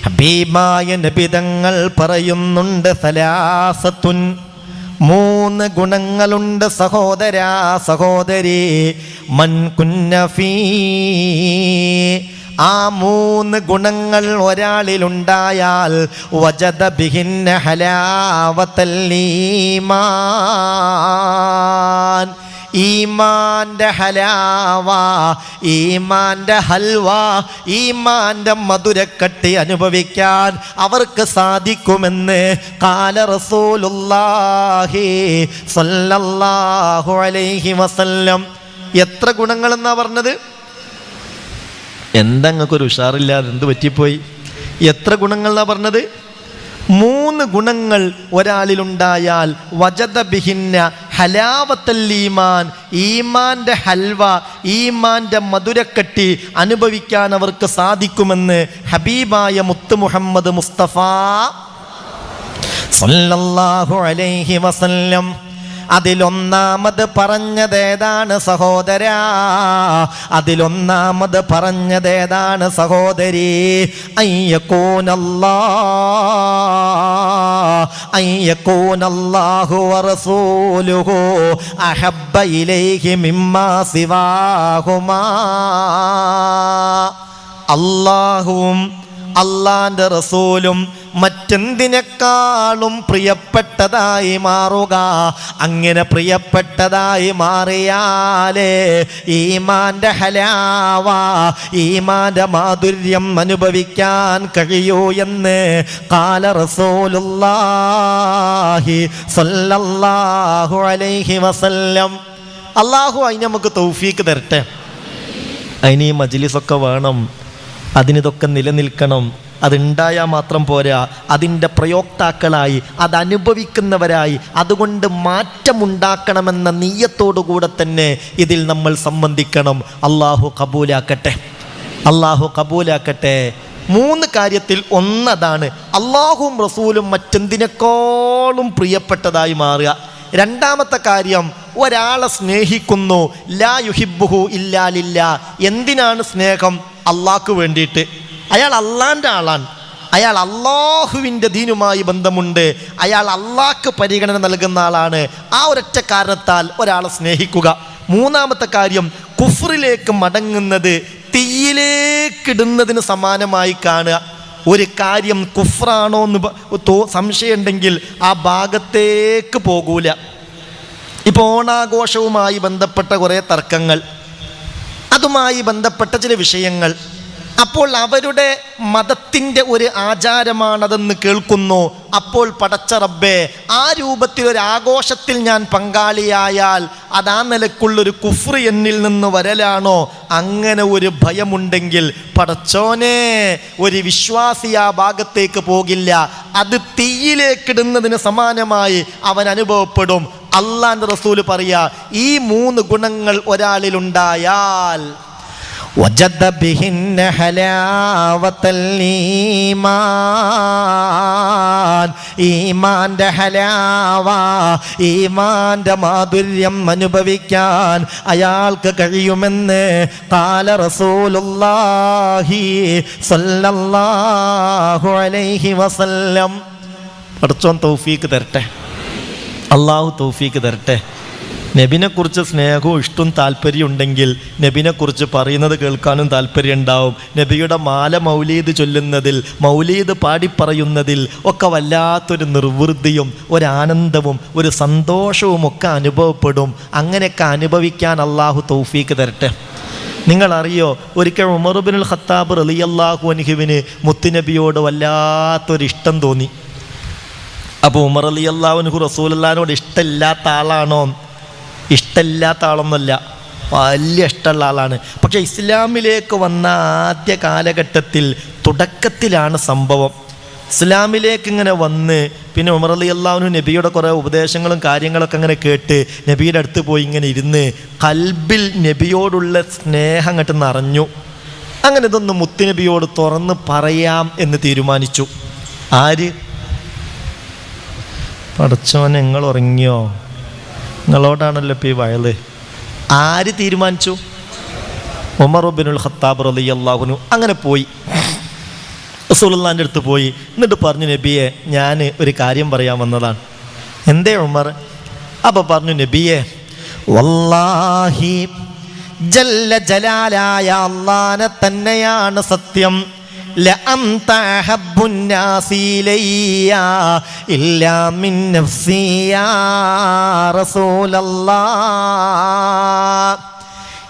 ഹബീബായ നബിതങ്ങൾ പറയുന്നുണ്ട് സലാസത്തുൻ മൂന്ന് ഗുണങ്ങളുണ്ട് സഹോദരാ സഹോദരി. മൻ കുന്നഫീ ആ മൂന്ന് ഗുണങ്ങൾ ഒരാളിലുണ്ടായാൽ വജത ബിഹിന്ന ഹലാവത്തല്ലീമാൻ ഈമാന്റെ ഹലാവ ഈമാന്റെ ഹൽവ ഈമാന്റെ മധുരക്കട്ടി അനുഭവിക്കാൻ അവർക്ക് സാധിക്കുമെന്ന് കാല റസൂലുല്ലാഹി അലൈഹി വസല്ലം. എത്ര ഗുണങ്ങളെന്നാ പറഞ്ഞത്? എന്താ ഒരു ഉഷാറില്ലാതെ എന്ത് പറ്റിപ്പോയി? എത്ര ഗുണങ്ങളെന്നാ പറഞ്ഞത്? മൂന്ന് ഗുണങ്ങൾ ഒരാളിലുണ്ടായാൽ വജദ ബിഹിന്ന ഹലാവത്തല്ലീമാൻ ഈമാന്റെ ഹൽവ ഈമാന്റെ മധുരക്കട്ടി അനുഭവിക്കാൻ അവർക്ക് സാധിക്കുമെന്ന് ഹബീബായ മുത്ത് മുഹമ്മദ് മുസ്തഫ സല്ലല്ലാഹു അലൈഹി വസല്ലം അതിലൊന്നാമത് പറഞ്ഞതേതാണ് സഹോദര. അതിലൊന്നാമത് പറഞ്ഞതേതാണ് സഹോദരി. വറസൂലുഹു. മിമ്മാ സിവാഹുമാ. അള്ളാഹുവും അള്ളാന്റെ റസൂലും മറ്റെന്തിനേക്കാളും പ്രിയപ്പെട്ടതായി മാറുക. അങ്ങനെ പ്രിയപ്പെട്ടതായി മാറിയാലേ ഈമാന്റെ ഹലാവ ഈമാന്റെ മാധുര്യം അനുഭവിക്കാൻ കഴിയൂ എന്ന് കാല റസൂലുള്ളാഹി സ്വല്ലല്ലാഹു അലൈഹി വസല്ലം. അള്ളാഹു അതിന് നമുക്ക് തൗഫീക്ക് തരട്ടെ. അതിന് ഈ മജ്ലിസൊക്കെ വേണം. അതിനിതൊക്കെ നിലനിൽക്കണം. അതുണ്ടായാൽ മാത്രം പോരാ. അതിന്റെ പ്രയോക്താക്കളായി അതനുഭവിക്കുന്നവരായി അതുകൊണ്ട് മാറ്റമുണ്ടാക്കണമെന്ന നീയത്തോടുകൂടെ തന്നെ ഇതിൽ നമ്മൾ സംബന്ധിക്കണം. അള്ളാഹു കബൂലാക്കട്ടെ. അള്ളാഹു കബൂലാക്കട്ടെ. മൂന്ന് കാര്യത്തിൽ ഒന്നതാണ് അള്ളാഹും റസൂലും മറ്റെന്തിനേക്കാളും പ്രിയപ്പെട്ടതായി മാറുക. രണ്ടാമത്തെ കാര്യം ഒരാളെ സ്നേഹിക്കുന്നു ലാ യുഹിബുഹു ഇല്ലാലില്ല എന്തിനാണ് സ്നേഹം? അള്ളാഹ്ക്ക് വേണ്ടിയിട്ട്. അയാൾ അള്ളാന്റെ ആളാണ്. അയാൾ അള്ളാഹുവിന്റെ ദീനുമായി ബന്ധമുണ്ട്. അയാൾ അള്ളാഹ്ക്ക് പരിഗണന നൽകുന്ന ആളാണ്. ആ ഒരൊറ്റ കാരണത്താൽ ഒരാളെ സ്നേഹിക്കുക. മൂന്നാമത്തെ കാര്യം കുഫറിലേക്ക് മടങ്ങുന്നത് തീയിലേക്കിടുന്നതിന് സമാനമായി കാണുക. ഒരു കാര്യം കുഫ്രാണോ എന്ന് തോ സംശയമുണ്ടെങ്കിൽ ആ ഭാഗത്തേക്ക് പോകൂല. ഇപ്പോൾ ഓണാഘോഷവുമായി ബന്ധപ്പെട്ട കുറേ തർക്കങ്ങൾ. അതുമായി ബന്ധപ്പെട്ട ചില വിഷയങ്ങൾ. അപ്പോൾ അവരുടെ മതത്തിന്റെ ഒരു ആചാരമാണതെന്ന് കേൾക്കുന്നു. അപ്പോൾ പടച്ച റബ്ബേ ആ രൂപത്തിൽ ഒരു ആഘോഷത്തിൽ ഞാൻ പങ്കാളിയായാൽ അതാ നിലക്കുള്ളൊരു കുഫ്രി എന്നിൽ നിന്ന് വരലാണോ? അങ്ങനെ ഒരു ഭയമുണ്ടെങ്കിൽ പടച്ചോനെ ഒരു വിശ്വാസി ആ ഭാഗത്തേക്ക് പോകില്ല. അത് തീയിലേക്കിടുന്നതിന് സമാനമായി അവൻ അനുഭവപ്പെടും. അള്ളാന്റെ റസൂൽ പറയാ ഈ മൂന്ന് ഗുണങ്ങൾ ഒരാളിലുണ്ടായാൽ وجد بهن حلاوة الإيمان ഈമാന്റെ ഹലാവ ഈമാന്റെ മാധുര്യം അനുഭവിക്കാൻ അയാൾക്ക് കഴിയുമെന്ന് കാല റസൂലുള്ളാഹി സ്വല്ലല്ലാഹു അലൈഹി വസല്ലം പഠിച്ചോൻ തൗഫീക്ക് തരട്ടെ അള്ളാഹു തൗഫീക്ക് തരട്ടെ നബിനെക്കുറിച്ച് സ്നേഹവും ഇഷ്ടവും താല്പര്യം ഉണ്ടെങ്കിൽ നബിനെക്കുറിച്ച് പറയുന്നത് കേൾക്കാനും താല്പര്യം ഉണ്ടാവും നബിയുടെ മാല മൗലീദ് ചൊല്ലുന്നതിൽ മൗലീദ് പാടിപ്പറയുന്നതിൽ ഒക്കെ വല്ലാത്തൊരു നിർവൃതിയും ഒരാനന്ദവും ഒരു സന്തോഷവും ഒക്കെ അനുഭവപ്പെടും. അങ്ങനെയൊക്കെ അനുഭവിക്കാൻ അള്ളാഹു തൗഫീക്ക് തരട്ടെ. നിങ്ങളറിയോ ഒരിക്കൽ ഉമറുബിനുൽ ഖത്താബ് റലിയല്ലാഹു അൻഹുവിന് മുത്തുനബിയോട് വല്ലാത്തൊരു ഇഷ്ടം തോന്നി. അപ്പോൾ ഉമർ അലി അള്ളാഹുനഹു റസൂലല്ലാനോട് ഇഷ്ടമില്ലാത്ത ആളാണോ ഇഷ്ടമില്ലാത്ത ആളൊന്നുമല്ല. വലിയ ഇഷ്ടമുള്ള ആളാണ്. പക്ഷേ ഇസ്ലാമിലേക്ക് വന്ന ആദ്യ കാലഘട്ടത്തിൽ തുടക്കത്തിലാണ് സംഭവം. ഇസ്ലാമിലേക്ക് ഇങ്ങനെ വന്ന് പിന്നെ ഉമർ അലി അള്ളാഹുനു നബിയുടെ കുറേ ഉപദേശങ്ങളും കാര്യങ്ങളൊക്കെ അങ്ങനെ കേട്ട് നബിയുടെ അടുത്ത് പോയി ഇങ്ങനെ ഇരുന്ന് കൽബിൽ നബിയോടുള്ള സ്നേഹം അങ്ങോട്ട് നിറഞ്ഞു. അങ്ങനെ ഇതൊന്ന് മുത്തുനബിയോട് തുറന്ന് പറയാം എന്ന് തീരുമാനിച്ചു. ആര്? പടച്ചോൻ നിങ്ങൾ ഉറങ്ങിയോ? നിങ്ങളോടാണല്ലോ ഇപ്പോൾ ഈ വയൽ? ആര് തീരുമാനിച്ചു? ഉമർ ഉബിനുൽ ഖത്താബ് റലി അള്ളാഹുനു അങ്ങനെ പോയി. റസൂലുള്ളാന്റെ അടുത്ത് പോയി. എന്നിട്ട് പറഞ്ഞു നബിയെ ഞാൻ ഒരു കാര്യം പറയാൻ വന്നതാണ്. എന്തേ ഉമർ? അപ്പോൾ പറഞ്ഞു നബിയെ വല്ലാഹി ജല്ല ജലാലായ അള്ളാനെ തന്നെയാണ് സത്യം.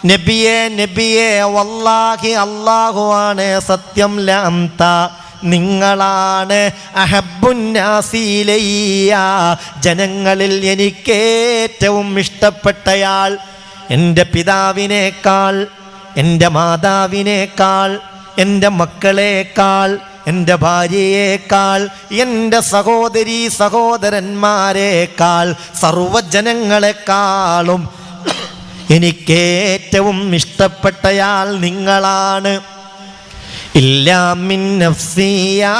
നബിയെ നബിയെ വല്ലാഹി അള്ളാഹു ആണ് സത്യം ലാന്ത നിങ്ങളാണ് അഹബുന്നാസിലയ്യ ജനങ്ങളിൽ എനിക്കേറ്റവും ഇഷ്ടപ്പെട്ടയാൾ എന്റെ പിതാവിനേക്കാൾ എന്റെ മാതാവിനേക്കാൾ എന്റെ മക്കളേക്കാൾ എന്റെ ഭാര്യയേക്കാൾ എന്റെ സഹോദരി സഹോദരന്മാരെക്കാൾ സർവജനങ്ങളെക്കാളും എനിക്കേറ്റവും ഇഷ്ടപ്പെട്ടയാൾ നിങ്ങളാണ്. ഇല്ലാമിൻ നഫ്സിയാ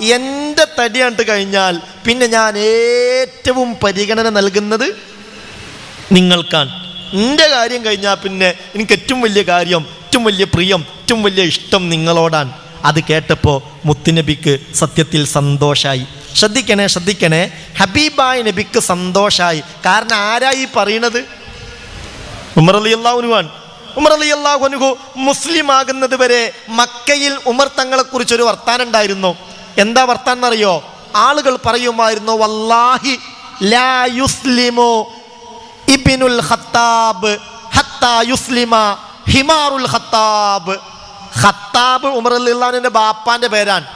എന്റെ തടിയാണ്ട് കഴിഞ്ഞാൽ പിന്നെ ഞാൻ ഏറ്റവും പരിഗണന നൽകുന്നത് നിങ്ങൾക്കാണ്. എന്റെ കാര്യം കഴിഞ്ഞാൽ പിന്നെ എനിക്ക് ഏറ്റവും വലിയ കാര്യം ഏറ്റവും വലിയ പ്രിയം ഏറ്റവും വലിയ ഇഷ്ടം നിങ്ങളോടാണ്. അത് കേട്ടപ്പോൾ മുത്തുനബിക്ക് സത്യത്തിൽ സന്തോഷമായി ശ്രദ്ധിക്കണേ ശ്രദ്ധിക്കണേ. ഹബീബായ് നബിക്ക് സന്തോഷമായി കാരണം ആരായി പറയണത്? ഉമർ അലി അള്ളാഹുനുവാൻ ഉമർ അലി അള്ളാഹുനുഹു മുസ്ലിം ആകുന്നത് വരെ മക്കയിൽ ഉമർ തങ്ങളെ കുറിച്ച് ഒരു വർത്താനം ഉണ്ടായിരുന്നു. എന്താ വർത്താനം എന്നറിയോ? ആളുകൾ പറയുമായിരുന്നു വല്ലാഹി ലാ യുസ്ലിമു ഇബിനുൽ ഖത്താബ് ഹത്താ യുസ്ലിമ ഹിമാറുൽ ഖത്താബ്. ഖത്താബ് ഉമർ അലി അള്ളാഹുവിന്റെ ബാപ്പാന്റെ പേരാണ്.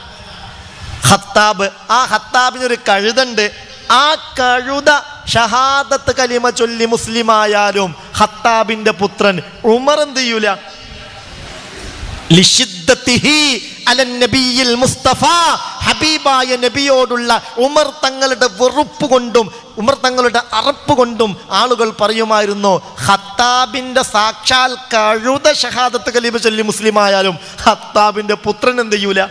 ഖത്താബ്. ആ ഖത്താബിന് ഒരു കഴുതുണ്ട്. ആ കഴുത ഷഹാദത്ത് കലിമ ചൊല്ലി മുസ്ലിമായാലും ഖത്താബിന്റെ പുത്രൻ ഉമർ എന്ത് ചെയ്യൂല? ലിഷിദ്ദത്തിഹി അലൻ നബിയിൽ മുസ്തഫ ഹബീബായ നബിയോടുള്ള ഉമർ തങ്ങളുടെ വെറുപ്പ് കൊണ്ടും ഉമർ തങ്ങളുടെ അറപ്പ് കൊണ്ടും ആളുകൾ പറയുമായിരുന്നു ഹത്താബിന്റെ സാക്ഷാൽ കഴുത ഷഹാദത്ത് കലീബ് ചൊല്ലി മുസ്ലിമായാലും ഹത്താബിന്റെ പുത്രൻ എന്ത് ചെയ്യൂല?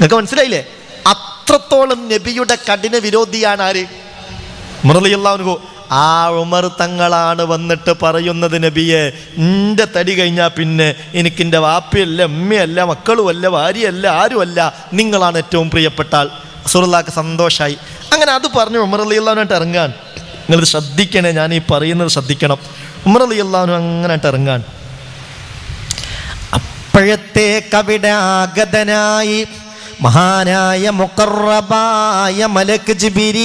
നിങ്ങൾക്ക് മനസ്സിലായില്ലേ? അത്രത്തോളം നബിയുടെ കഠിന വിരോധിയാണ് ആര്? മുറലിയല്ലാവുനു ആ ഉമർ തങ്ങളാണ് വന്നിട്ട് പറയുന്നത് നബിയെ എന്റെ തടി കഴിഞ്ഞാൽ പിന്നെ എനിക്കെന്റെ വാപ്പയല്ല ഉമ്മയല്ല മക്കളുമല്ല ഭാര്യയല്ല ആരുമല്ല. നിങ്ങളാണ് ഏറ്റവും പ്രിയപ്പെട്ട ആൾ സുറുല്ലാക്ക് സന്തോഷമായി അങ്ങനെ അത് പറഞ്ഞു ഉമർ അലി അള്ളാഹുനായിട്ട് ഇറങ്ങാൻ. നിങ്ങളിത് ശ്രദ്ധിക്കണേ ഞാൻ ഈ പറയുന്നത് ശ്രദ്ധിക്കണം. ഉമർ അലി അള്ളാഹുനു അങ്ങനായിട്ട് ഇറങ്ങാൻ. അപ്പോഴത്തേക്കവിടെ ആഗതനായി മഹാനായ മുക്കറബായ മലക്ക് ജിബിരീൽ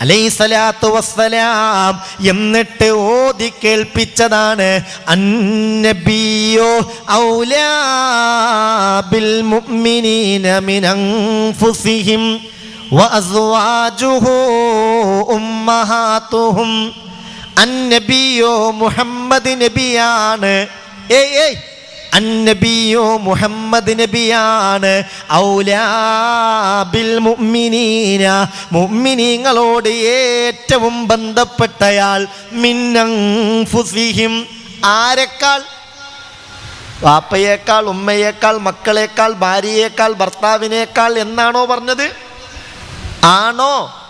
അലൈസലാത്തു വസ്സലാം എന്നിട്ട് ഓതി കേൾപ്പിച്ചതാണ് അന്നബിയോ ഔലാബിൽ മുഅ്മിനീന മിൻ അൻഫുസിഹിം വഅസ്വാജുഹു ഉമ്മഹാത്തുഹും. അന്നബിയോ മുഹമ്മദ് നബിയാണ്. ഏയ് ഏയ് അന്നബിയോ മുഹമ്മദ് നബിയാണ് ഔലാബിൽ മുഅ്മിനീന. മുഅ്മിനീങ്ങളോട് ഏറ്റവും ബന്ധപ്പെട്ടയാൾ മിന്നംഫുസിഹിം ആരെക്കാൾ? വാപ്പയേക്കാൾ ഉമ്മയേക്കാൾ മക്കളേക്കാൾ ഭാര്യയേക്കാൾ ഭർത്താവിനേക്കാൾ എന്നാണോ പറഞ്ഞത്? ആണോ?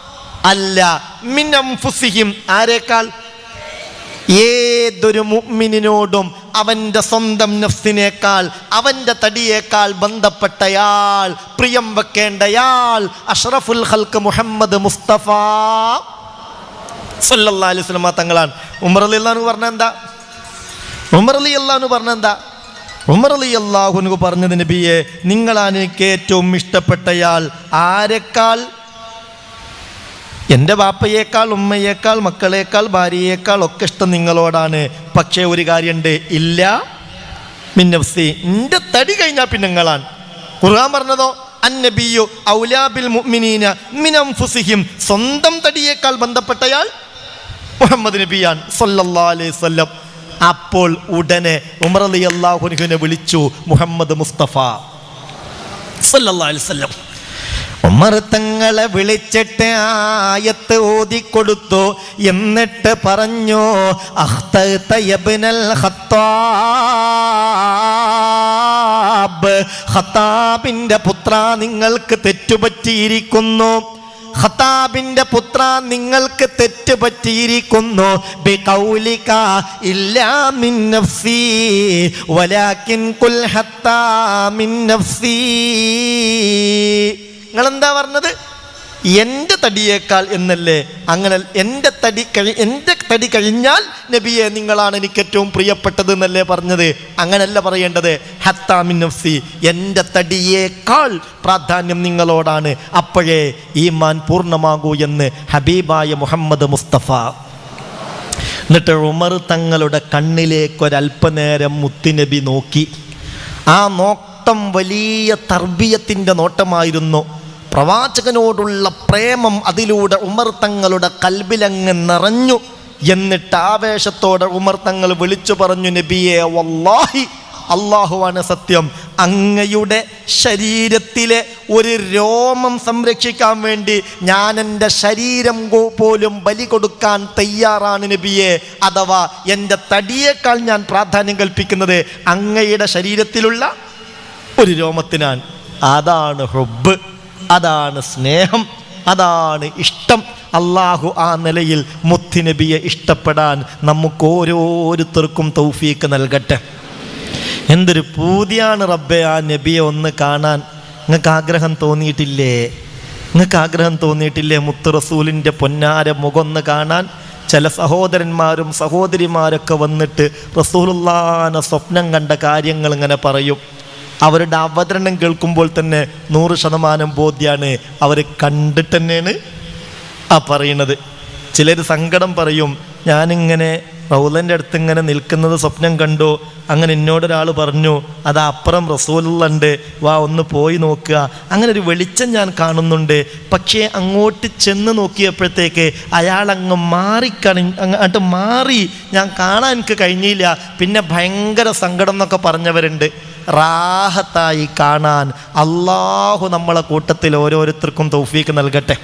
അല്ല. മിന്നംഫുസിഹിം ആരേക്കാൾ? ഏതൊരു മുഅ്മിനിനോടും അവന്റെ സ്വന്തം നഫ്സിനേക്കാൾ അവന്റെ തടിയേക്കാൾ ബന്ധപ്പെട്ടയാൾ പ്രിയം വെക്കേണ്ടയാൾ അഷ്റഫുൽ ഹൽക്ക് മുഹമ്മദ് മുസ്തഫ സല്ലല്ലാഹു അലൈഹി വസല്ലം തങ്ങളാണ്. ഉമർ അലി അള്ളഹാനു പറഞ്ഞ എന്താ? ഉമർ അലി അള്ളഹാനു പറഞ്ഞ എന്താ? ഉമർ അലി അള്ളാഹുനു പറഞ്ഞത് നബിയെ നിങ്ങളാണ് എനിക്ക് ഏറ്റവും ഇഷ്ടപ്പെട്ടയാൾ. ആരെക്കാൾ? എന്റെ ബാപ്പയേക്കാൾ ഉമ്മയേക്കാൾ മക്കളേക്കാൾ ഭാര്യയേക്കാൾ ഒക്കെ ഇഷ്ടം നിങ്ങളോടാണ്. പക്ഷേ ഒരു കാര്യമുണ്ട് ഇല്ല. മിന്നഫ്സി എന്റെ തടി കഴിഞ്ഞാൽ പിന്നെ നിങ്ങളാണ്. ഖുർആൻ പറഞ്ഞതോ? അന്നബിയു ഔലാബിൽ മുഅ്മിനീന മിനംഫുസിഹിം സ്വന്തം തടിയേക്കാൾ ബന്ധപ്പെട്ടയാൾ മുഹമ്മദ് നബിയാൻ സല്ലല്ലാഹു അലൈഹി വസല്ലം. അപ്പോൾ ഉടനെ ഉമർ അലി അൻഹുനെ വിളിച്ചു മുഹമ്മദ് മുസ്തഫ. സല്ലല്ലാഹു അലൈഹി വസല്ലം. ഉമർ തങ്ങളെ വിളിച്ചിട്ട് ആയത്ത് ഓതിക്കൊടുത്തു. എന്നിട്ട് പറഞ്ഞു അഹ്തബിനൽ ഖത്താബിന്റെ പുത്ര നിങ്ങൾക്ക് തെറ്റുപറ്റിയിരിക്കുന്നു. ഖത്താബിന്റെ പുത്ര നിങ്ങൾക്ക് തെറ്റ് പറ്റിയിരിക്കുന്നു ബിഖൗലിക ഇല്ലാ മിൻ നഫ്സി വലാകിൻ കുൽ ഹത്താ മിൻ നിങ്ങൾ എന്താ പറഞ്ഞത്? എന്റെ തടിയേക്കാൾ എന്നല്ലേ? അങ്ങനെ എന്റെ തടി കഴി എന്റെ തടി കഴിഞ്ഞാൽ നബിയെ നിങ്ങളാണ് എനിക്ക് ഏറ്റവും പ്രിയപ്പെട്ടത് എന്നല്ലേ പറഞ്ഞത്? അങ്ങനല്ല പറയേണ്ടത്. ഹത്താമിൻ നഫ്സി. എന്റെ തടിയേക്കാൾ പ്രാധാന്യം നിങ്ങളോടാണ്. അപ്പോഴേ ഈമാൻ പൂർണമാകൂ എന്ന് ഹബീബായ മുഹമ്മദ് മുസ്തഫ. എന്നിട്ട് ഉമർ തങ്ങളുടെ കണ്ണിലേക്ക് മുത്തിനബി മുത്തുനബി നോക്കി. ആ നോട്ടം വലിയ തർബീയത്തിന്റെ നോട്ടമായിരുന്നു. പ്രവാചകനോടുള്ള പ്രേമം അതിലൂടെ ഉമർ തങ്ങളുടെ കൽബിലങ്ങ് നിറഞ്ഞു. എന്നിട്ട് ആവേശത്തോടെ ഉമർ തങ്ങൾ വിളിച്ചു പറഞ്ഞു നബിയെ വല്ലാഹി അള്ളാഹുവാണ് സത്യം. അങ്ങയുടെ ശരീരത്തിലെ ഒരു രോമം സംരക്ഷിക്കാൻ വേണ്ടി ഞാൻ എന്റെ ശരീരം പോലും ബലി കൊടുക്കാൻ തയ്യാറാണ് നബിയെ. അഥവാ എന്റെ തടിയേക്കാൾ ഞാൻ പ്രാധാന്യം കൽപ്പിക്കുന്നത് അങ്ങയുടെ ശരീരത്തിലുള്ള ഒരു രോമത്തിനാണ്. അതാണ് ഹുബ് അതാണ് സ്നേഹം അതാണ് ഇഷ്ടം. അള്ളാഹു ആ നിലയിൽ മുത്തുനബിയെ ഇഷ്ടപ്പെടാൻ നമുക്ക് ഓരോരുത്തർക്കും തൗഫീക്ക് നൽകട്ടെ. എന്തൊരു പൂതിയാണ് റബ്ബെ ആ നബിയെ ഒന്ന് കാണാൻ. നിങ്ങൾക്ക് ആഗ്രഹം തോന്നിയിട്ടില്ലേ? നിങ്ങൾക്ക് ആഗ്രഹം തോന്നിയിട്ടില്ലേ മുത്ത് റസൂലിന്റെ പൊന്നാര മുഖം ഒന്ന് കാണാൻ? ചില സഹോദരന്മാരും സഹോദരിമാരൊക്കെ വന്നിട്ട് റസൂലുള്ളാന സ്വപ്നം കണ്ട കാര്യങ്ങൾ ഇങ്ങനെ പറയും. അവരുടെ അവതരണം കേൾക്കുമ്പോൾ തന്നെ നൂറ് ശതമാനം ബോധ്യമാണ് അവർ കണ്ടിട്ട് തന്നെയാണ് ആ പറയുന്നത്. ചിലർ സങ്കടം പറയും ഞാനിങ്ങനെ റൗലന്റെ അടുത്ത് ഇങ്ങനെ നിൽക്കുന്നത് സ്വപ്നം കണ്ടു അങ്ങനെ എന്നോടൊരാൾ പറഞ്ഞു അത് അപ്പുറം റസൂലുണ്ട് വാ ഒന്ന് പോയി നോക്കുക. അങ്ങനെ ഒരു വെളിച്ചം ഞാൻ കാണുന്നുണ്ട്. പക്ഷേ അങ്ങോട്ട് ചെന്ന് നോക്കിയപ്പോഴത്തേക്ക് അയാൾ അങ്ങ് മാറിക്കണി അങ്ങോട്ട് മാറി ഞാൻ കാണാൻ എനിക്ക് കഴിഞ്ഞില്ല. പിന്നെ ഭയങ്കര സങ്കടം എന്നൊക്കെ പറഞ്ഞവരുണ്ട്. റാഹത്തായി കാണാൻ അള്ളാഹു നമ്മളെ കൂട്ടത്തിൽ ഓരോരുത്തർക്കും തൗഫീക്ക് നൽകട്ടെ.